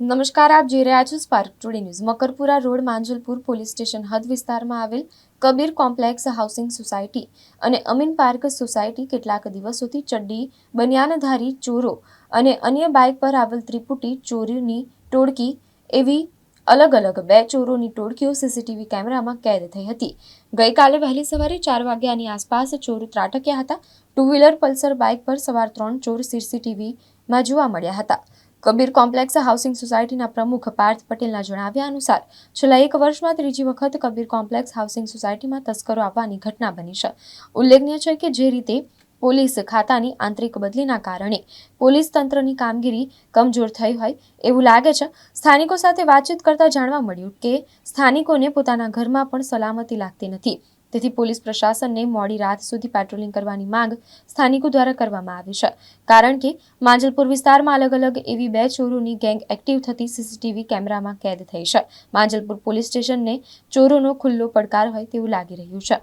નમસ્કાર, આપ જોઈ રહ્યા છો Spark Today news Makarpura road, Manjalpur police station હદ વિસ્તારમાં આવેલ કબીર કોમ્પ્લેક્સ હાઉસિંગ સોસાયટી અને અમીન પાર્ક સોસાયટી કેટલાક દિવસોથી ચડ્ડી બનિયાનધારી ચોરો અને અન્ય બાઇક પર આવેલ ત્રિપુટી ચોરીની ટોળકી એવી અલગ અલગ બે ચોરોની ટોળકીઓ સીસીટીવી કેમેરામાં કેદ થઈ હતી. ગઈકાલે વહેલી સવારે ચાર વાગ્યાની આસપાસ ચોર ત્રાટક્યા હતા. ટુ વ્હીલર પલ્સર બાઇક પર સવાર ત્રણ ચોર સીસીટીવીમાં જોવા મળ્યા હતા. કબીર કોમ્પ્લેક્સ હાઉસિંગ સોસાયટીના પ્રમુખ પાર્થ પટેલના જણાવ્યા અનુસાર, છેલ્લા એક વર્ષમાં ત્રીજી વખત કબીર કોમ્પ્લેક્સ હાઉસિંગ સોસાયટીમાં તસ્કરો આવવાની ઘટના બની છે. ઉલ્લેખનીય છે કે જે રીતે પોલીસ ખાતાની આંતરિક બદલીના કારણે પોલીસ તંત્રની કામગીરી કમજોર થઈ હોય એવું લાગે છે. સ્થાનિકો સાથે વાતચીત કરતા જાણવા મળ્યું કે, સ્થાનિકોને પોતાના ઘરમાં પણ સલામતી લાગતી નથી. તેથી પોલીસ પ્રશાસનને મોડી રાત સુધી પેટ્રોલિંગ કરવાની માંગ સ્થાનિકો દ્વારા કરવામાં આવી છે. કારણ કે માંજલપુર વિસ્તારમાં અલગ અલગ એવી બે ચોરોની ગેંગ એક્ટિવ થતી સીસીટીવી કેમેરામાં કેદ થઈ છે. માંજલપુર પોલીસ સ્ટેશનને ચોરોનો ખુલ્લો પડકાર હોય તેવું લાગી રહ્યું છે.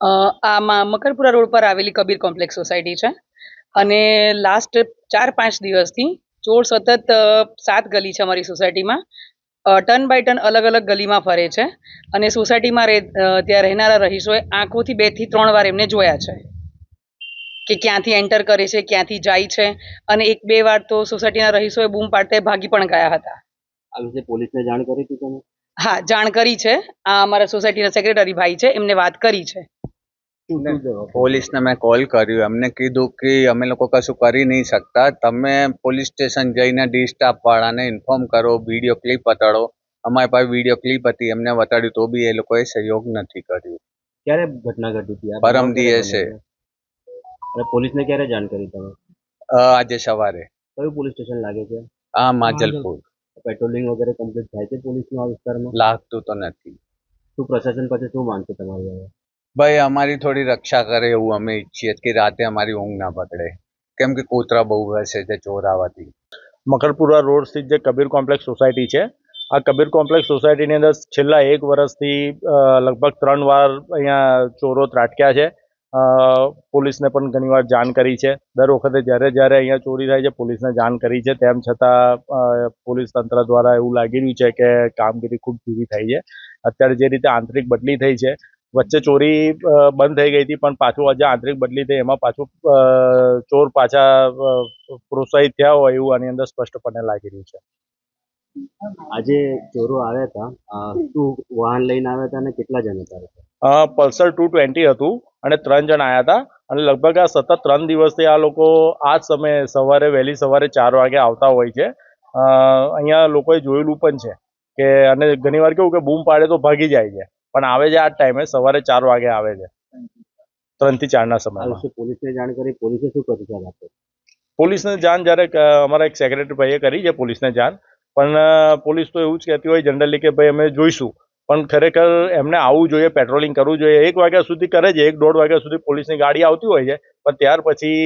આ મકરપુરા રોડ પર આવેલી કબીર કોમ્પ્લેક્સ સોસાયટી છે અને લાસ્ટ ચાર પાંચ દિવસથી ચોર સતત સાત ગલી છે અમારી સોસાયટીમાં. ટર્ન બાય ટર્ન અલગ અલગ ગલીમાં ફરે છે અને સોસાયટીમાં રહે ત્યાં રહેનારા રહીશોએ આંખોથી બેથી ત્રણ વાર એમને જોયા છે કે ક્યાંથી એન્ટર કરે છે ક્યાંથી જાય છે અને એક બે વાર તો સોસાયટીના રહીશોએ બૂમ પાડતા ભાગી પણ ગયા હતા. આ વિશે પોલીસને જાણ કરી હતી તમે? હા જાણ કરી છે. આ અમારા સોસાયટીના સેક્રેટરી ભાઈ છે એમને વાત કરી છે. પોલીસને મેં કોલ કર્યું. એમને કીધું કે અમે લોકો કશું કરી નહીં શકતા. તમે પોલીસ સ્ટેશન જઈને ડી સ્ટાફ વાળાને ઇન્ફોર્મ કરો વીડિયો ક્લિપ બતાડો. અમારી પાસે વીડિયો ક્લિપ હતી. એમને બતાડ્યું તો બી એ લોકોએ સહયોગ નથી કર્યું. ક્યારે ઘટના ઘટી હતી? પરમ દિવસે. અને પોલીસને ક્યારે જાણ કરી તમે? આજે સવારે. કયું પોલીસ સ્ટેશન લાગે છે? આ માજલપુર. પેટ્રોલિંગ વગેરે કમ્પ્લીટ થાય છે પોલીસનું વિસ્તારમાં? લાગતું તો નથી. શું પ્રશાસન પાસે શું માંગ છે તમારી ભાઈ, અમારી થોડી રક્ષા કરે એવું અમે ઈચ્છીએ કે રાતે અમારી ઊંઘ ના પકડે. કેમ કે કોતરા બહુ હશે છે ચોર આવવાથી મકરપુરા રોડ સ્થિત જે કબીર કોમ્પ્લેક્સ સોસાયટી છે, આ કબીર કોમ્પ્લેક્સ સોસાયટીની અંદર છેલ્લા એક વર્ષથી લગભગ ત્રણ વાર અહીંયા ચોરો ત્રાટક્યા છે. પોલીસને પણ ઘણીવાર જાણ કરી છે. દર વખતે જ્યારે જ્યારે અહીંયા ચોરી થાય છે, પોલીસને જાણ કરી છે. તેમ છતાં પોલીસ તંત્ર દ્વારા એવું લાગી રહ્યું છે કે કામગીરી ખૂબ ધીરી થઈ છે. અત્યારે જે રીતે આંતરિક બદલી થઈ છે વચ્ચે ચોરી બંધ થઈ ગઈ હતી પણ પાછું આજે આંતરિક બદલી થઈ એમાં પાછું ચોર પાછા પ્રોત્સાહિત થયા હોય એવું આની અંદર સ્પષ્ટપણે લાગી રહ્યું છે. આજે ચોરો આવ્યા હતા શું વાહન લઈને આવ્યા હતા અને કેટલા જણ હતા? અ, પલ્સર ટુ ટ્વેન્ટી હતું અને ત્રણ જણ આવ્યા હતા અને લગભગ આ સતત ત્રણ દિવસથી આ લોકો આ જ સમયે સવારે વહેલી સવારે ચાર વાગે આવતા હોય છે. અ, અહીંયા લોકોએ જોયેલું પણ છે કે અને ઘણીવાર કેવું કે બૂમ પાડે તો ભાગી જાય છે. પણ આવે છે આ ટાઈમે સવારે ચાર વાગે આવે છે. ત્રણથી ચાર સમયમાં. વિશે પોલીસને જાણ કરી પોલીસે શું કર્યું પોલીસને જાણ જ્યારે અમારા એક સેક્રેટરી ભાઈએ કરી છે પોલીસને જાણ. પણ પોલીસ તો એવું જ કહેતી હોય જનરલી કે ભાઈ અમે જોઈશું. પણ ખરેખર એમને આવવું જોઈએ પેટ્રોલિંગ કરવું જોઈએ. એક વાગ્યા સુધી કરે છે એક દોઢ વાગ્યા સુધી પોલીસની ગાડી આવતી હોય છે. પણ ત્યાર પછી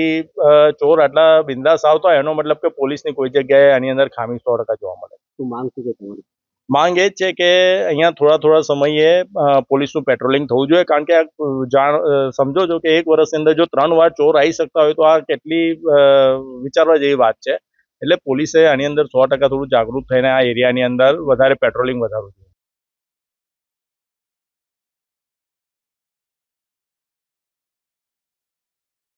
ચોર આટલા બિંદાસ આવતા હોય એનો મતલબ કે પોલીસની કોઈ જગ્યાએ આની અંદર ખામી સો ટકા જોવા મળે. શું માંગ શું છે તમારી? માંગ એ જ છે કે અહીંયા થોડા થોડા સમયે પોલીસનું પેટ્રોલિંગ થવું જોઈએ. કારણ કે આ જાણ સમજો છો કે એક વર્ષની અંદર જો ત્રણ વાર ચોર આવી શકતા હોય તો આ કેટલી વિચારવા જેવી વાત છે. એટલે પોલીસે આની અંદર સો ટકા થોડું જાગૃત થઈને આ એરિયાની અંદર વધારે પેટ્રોલિંગ વધારવું જોઈએ.